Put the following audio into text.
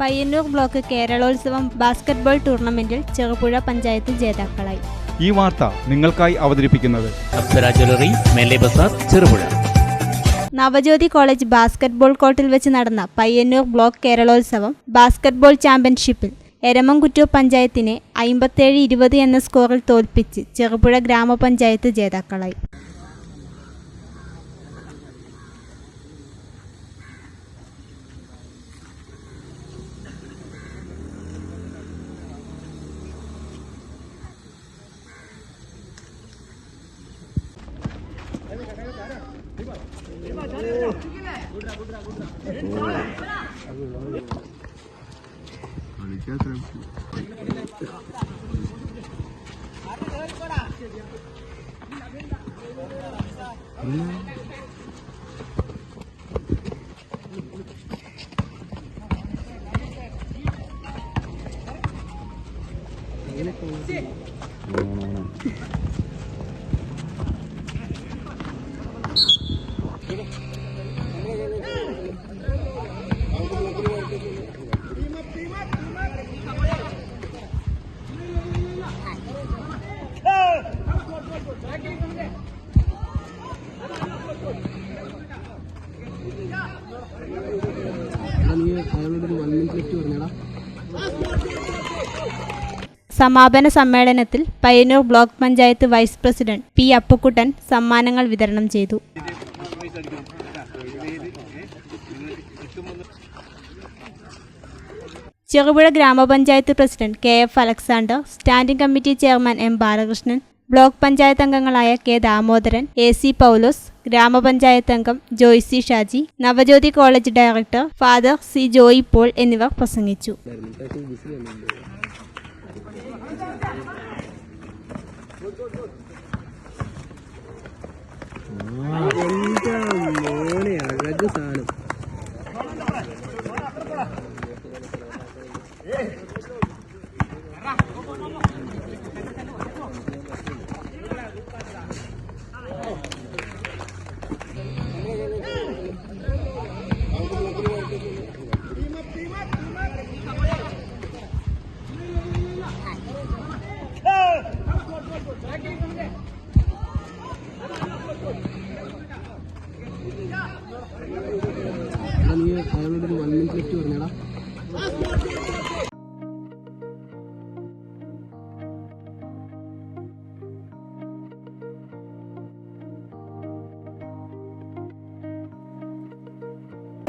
Payyanur block കേരളോത്സവം basketball ടൂർണമെന്റിൽ ചെറുപുഴ പഞ്ചായത്ത് ജേതാക്കളായി. ഈ വാർത്ത നിങ്ങൾക്കായി അവതരിപ്പിക്കുന്നത് ചെറുപുഴ. നവജ്യോതി കോളേജ് ബാസ്കറ്റ്ബോൾ കോർട്ടിൽ വെച്ച് നടന്ന പയ്യന്നൂർ ബ്ലോക്ക് കേരളോത്സവം ബാസ്കറ്റ്ബോൾ ചാമ്പ്യൻഷിപ്പിൽ എരമംകുറ്റൂർ പഞ്ചായത്തിനെ അമ്പത്തേഴ് ഇരുപത് എന്ന സ്കോറിൽ തോൽപ്പിച്ച് ചെറുപുഴ ഗ്രാമപഞ്ചായത്ത് ജേതാക്കളായി. क्या No, no, no. സമാപന സമ്മേളനത്തിൽ Payyanur block panchayat vice president P Appukuttan സമ്മാനങ്ങൾ വിതരണം ചെയ്തു. ചെറുപുഴ ഗ്രാമപഞ്ചായത്ത് president K F Alexander standing committee chairman M Balakrishnan block panchayat അംഗങ്ങളായ K Damodaran A C Paulose ഗ്രാമപഞ്ചായത്ത് അംഗം Joycy Shaji Navajyothi college director father C Joy Paul എന്നിവർ പ്രസംഗിച്ചു. മോനെ പറഞ്ഞടാ